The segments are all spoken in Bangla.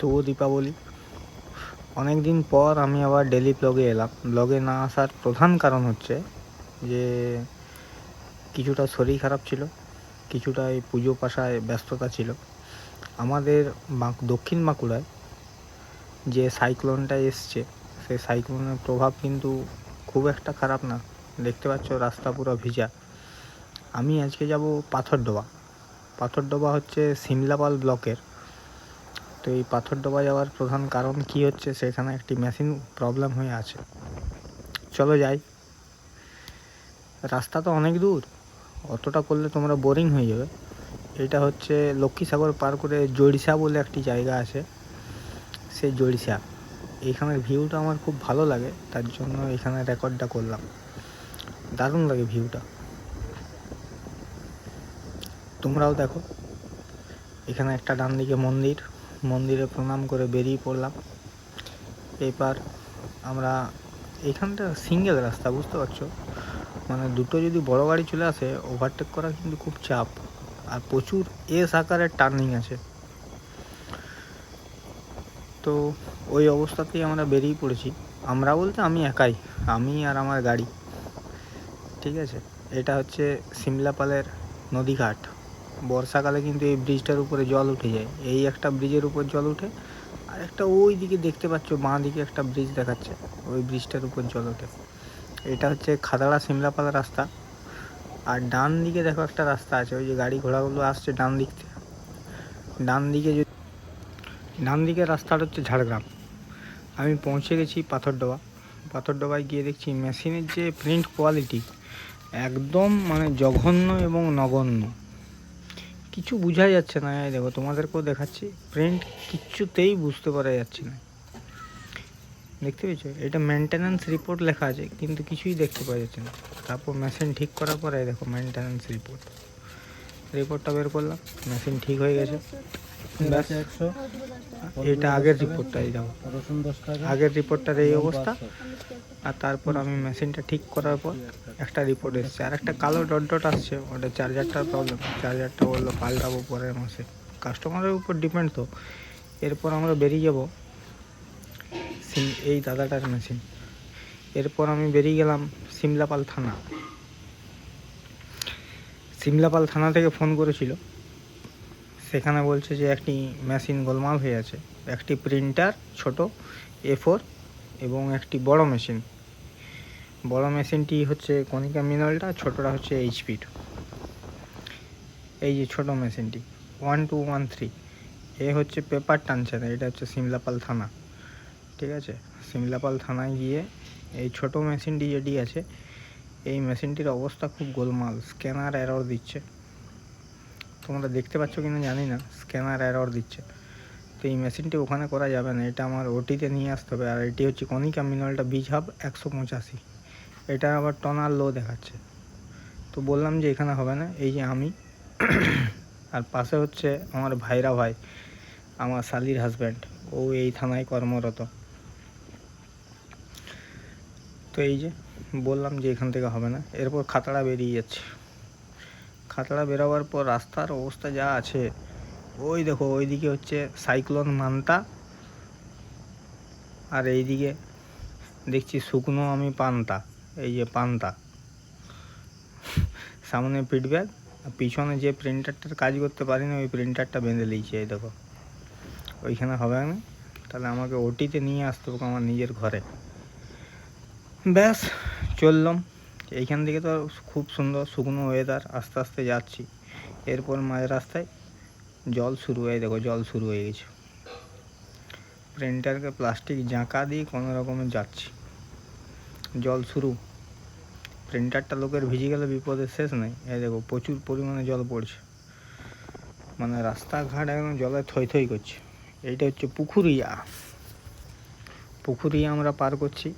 শুভ দীপাবলি। অনেক দিন পর আমি আবার ডেলি ব্লগে এলাম। ব্লগে না আসার প্রধান কারণ হচ্ছে যে, কিছুটা শরীর খারাপ ছিল, কিছুটা এই পুজো পাশায় ব্যস্ততা ছিল। আমাদের দক্ষিণ বাঁকুড়ায় যে সাইক্লোনটা এসছে, সেই সাইক্লোনের প্রভাব কিন্তু খুব একটা খারাপ না। দেখতে পাচ্ছ রাস্তা পুরো ভিজা। আমি আজকে যাব পাথরডোবা। পাথরডোবা হচ্ছে সিমলাপাল ব্লকের তো এই পাথর ডোবা যাওয়ার প্রধান কারণ কি হচ্ছে, সেখানে একটি মেশিন প্রবলেম হয়ে আছে। চলো যাই। রাস্তা তো অনেক দূর, অতটা করলে তোমরা বোরিং হয়ে যাবে। এটা হচ্ছে লক্ষ্মীসাগর পার করে জড়িসা বলে একটি জায়গা আছে, সেই জড়িসা এইখানের ভিউটা আমার খুব ভালো লাগে, তার জন্য এখানে রেকর্ডটা করলাম। দারুণ লাগে ভিউটা তোমরাও দেখো, এখানে একটা ডান দিকে মন্দির। মন্দিরে প্রণাম করে বেরিয়ে পড়লাম। এবার আমরা এখানটা সিঙ্গেল রাস্তা, বুঝতে পারছ? মানে দুটো যদি বড় গাড়ি চলে আসে ওভারটেক করা কিন্তু খুব চাপ। আর প্রচুর এস আকারের টার্নিং আছে। তো ওই অবস্থাতেই আমরা বেরিয়ে পড়েছি। আমরা বলতে আমি একাই, আমি আর আমার গাড়ি। ঠিক আছে? এটা হচ্ছে সিমলাপালের নদীঘাট। বর্ষাকালে কিন্তু এই ব্রিজটার উপরে জল উঠে যায়। এই একটা ব্রিজের উপর জল উঠে, আর একটা ওই দিকে দেখতে পাচ্ছ বাঁ দিকে একটা ব্রিজ দেখাচ্ছে, ওই ব্রিজটার উপর জল ওঠে। এটা হচ্ছে খাদাড়া সিমলাপাল রাস্তা। আর ডান দিকে দেখো একটা রাস্তা আছে, ওই যে গাড়ি ঘোড়াগুলো আসছে ডান দিক থেকে। ডান দিকে যদি, ডান দিকের রাস্তাটা হচ্ছে ঝাড়গ্রাম। আমি পৌঁছে গেছি পাথরডোবা। পাথরডোবায় গিয়ে দেখছি মেশিনের যে প্রিন্ট কোয়ালিটি, একদম মানে জঘন্য এবং নগণ্য। কিছু বোঝা যাচ্ছে না। এই দেখো, তোমাদেরকেও দেখাচ্ছি। প্রিন্ট কিচ্ছুতেই বুঝতে পারা যাচ্ছে না। দেখতে পেয়েছ? এটা মেনটেন্যান্স রিপোর্ট লেখা আছে, কিন্তু কিছুই দেখতে পাওয়া যাচ্ছে না। তারপর মেশিন ঠিক করার পরে দেখো মেনটেন্যান্স রিপোর্ট রিপোর্টটা বের করলাম মেশিন ঠিক হয়ে গেছে। এটা আগের রিপোর্টটা টাকা আগের রিপোর্টটার এই অবস্থা। আর তারপর আমি মেশিনটা ঠিক করার পর একটা রিপোর্ট এসেছে। আর একটা কালো ডট ডট আসছে, ওটা চার্জারটার প্রবলেম চার্জারটা বলল পাল্টাবো পরের মাসে। কাস্টমারের উপর ডিপেন্ড তো। এরপর আমরা বেরিয়ে যাব এই দাদাটার মেশিন এরপর আমি বেরিয়ে গেলাম সিমলাপাল থানা। সিমলাপাল থানা থেকে ফোন করেছিল। সেখানে বলছে যে একটি মেশিন গোলমাল হয়ে আছে। একটি প্রিন্টার ছোট এ ফোর এবং একটি বড় মেশিন। বড় মেশিনটি হচ্ছে কনিকা মিনালটা, ছোটটা হচ্ছে এইচপির এই যে ছোট মেশিনটি one two one three A হচ্ছে পেপার টানছে না, এটা হচ্ছে সিমলাপাল থানা, ঠিক আছে? সিমলাপাল থানায় গিয়ে এই ছোট মেশিনটি যেটি আছে, এই মেশিনটির অবস্থা খুব গোলমাল, স্ক্যানার এরর দিচ্ছে। তোমরা দেখতে পাচ্ছ কিনা জানি না স্ক্যানার এরর দিচ্ছে। তো এই মেশিনটি ওখানে করা যাবে না, এটা আমার ওটিতে নিয়ে আসতে হবে। আর এটি হচ্ছে কনিকা মিনালটা বীজ হাব একশো পঁচাশি। এটা আবার টনার লো দেখাচ্ছে। তো বললাম যে এখানে হবে না, এই যে আমি। আর পাশে হচ্ছে আমার ভাইরা ভাই, আমার শালির হাজব্যান্ড ও এই থানায় কর্মরত। তো এই যে বললাম যে এখান থেকে হবে না, এরপর খাতড়া বেরিয়ে যাচ্ছে। খাতড়া বেরোবার পর রাস্তার অবস্থা যা আছে। ওই দেখো, ওইদিকে হচ্ছে সাইক্লোন মান্তা। আর এইদিকে দেখছি শুকনো আমি পান্তা, এই যে পান্তা। সামনে ফিডব্যাক আর পিছনে যে প্রিন্টারটার কাজ করতে পারি না, ওই প্রিন্টারটা বেঁধে লিয়েছে এই দেখো। ওইখানে হবে না তাহলে আমাকে ওটিতে নিয়ে আসতে হবে আমার নিজের ঘরে। ব্যাস, চললাম। এইখান থেকে তো খুব সুন্দর শুকনো ওয়েদার আস্তে আস্তে যাচ্ছি। এরপর মাঝ রাস্তায় জল শুরু হয়ে, দেখো জল শুরু হয়ে গেছে। প্রিন্টারকে প্লাস্টিক জাঁকা দিয়ে কোনো রকমে যাচ্ছি। জল শুরু। প্রিন্টারটা লোকের ভিজে গেলে বিপদের শেষ নেই। এই দেখো প্রচুর পরিমাণে জল পড়ছে। মানে রাস্তাঘাট একদম জলে থই থই করছে। এইটা হচ্ছে পুকুরিয়া পুকুরিয়া আমরা পার করছি।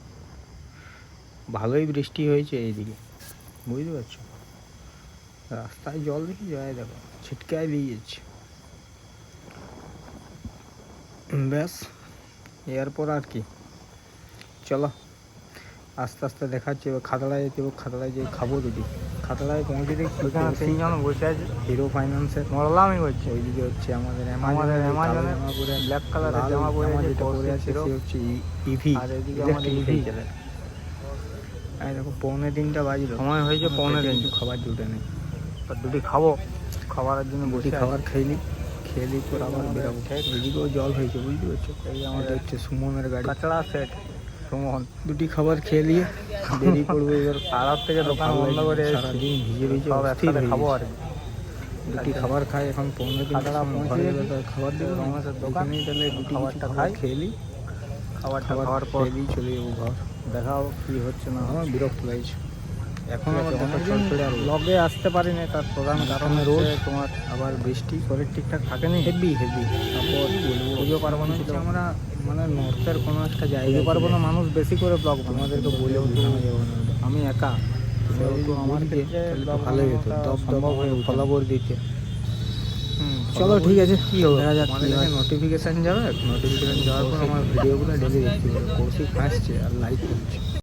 ভালোই বৃষ্টি হয়েছে এইদিকে। বুঝতে পারছ? রাস্তায় জল দেখি যায় দেখো ছিটকায় যাচ্ছে। ব্যাস এরপর আর কি। চলো আস্তে আস্তে দেখাচ্ছি এবার খাতড়ায় যেতে হবে খাতড়ায় যেয়ে খাব দুটি খাতড়ায় পৌঁছে দেখছি তিনজন বসে আছে। হিরো ফাইন্যান্সের মরলামই করছে। ওইদিকে হচ্ছে আমাদের আমাদের অ্যামাজনের black জামা পরে আছে, যেটা পরে আছে সে হচ্ছে ইভি আর এদিকে আমাদের EV এই দেখো পৌনে তিনটা বাজলো সময় হয়েছে পৌনে পেটে তিনটে। কিছু খাবার জুটে নেই তা দুটি খাব খাবারের জন্য দুটি বসে আছি। খাবার খেলি খেলি পর আবার বেরাবো এদিকেও জল হয়েছে বুঝতে পারছ এই আমাদের আমাদের হচ্ছে সুমনের গাড়ি কাঁচড়া সেট সুমন দুটি খাবার খেয়ে নিয়ে বেরিয়ে পড়ব এবার সারার থেকে দোকান ভালো বন্ধ লাগছে, করে এসেছি সারাদিন ভিজে ভিজে সব অস্থির একসাথে হয়ে খাব গেছি। আর কি। দুটি খাবার খাই এখন পনেরো দিন খাতড়া পৌঁছে ঘরে গেছি। গেলে তো খাবার দেবো না। রমেশের দোকান। এখানেই তাহলে দুটি খাবারটা খাবারটা খাই। খাই খেয়ে নিই খাবারটা খাবার খাওয়ার পর খেয়ে দিয়ে চলে যাব ঘর দেখাও কি হচ্ছে না আমার বিরক্ত লাগছে। এখন ব্লগে আসতে পারিনি তার প্রধান কারণ রোজ তোমার আবার বৃষ্টি শরীর ঠিকঠাক থাকেনি? Heavy heavy. তারপর পুজো পার্বণ ছিল। আমরা মানে নর্থের কোনো একটা পুজো জায়গায় পার্বণে মানুষ বেশি করে ব্লগ তোমাদেরকে বলেও বোঝানো যাবে। না আমি একা আমার ক্ষেত্রে ভালোই হতো। সম্ভব হয়ে হয়ে ফলাবর দিতে। চলো ঠিক আছে। কি হবে? কাছে নোটিফিকেশান যাবে? নোটিফিকেশান যাওয়ার পর আমার ভিডিওগুলো ডেলি দেখতে পাবে কৌশিক হাসছে আর লাইক করছে।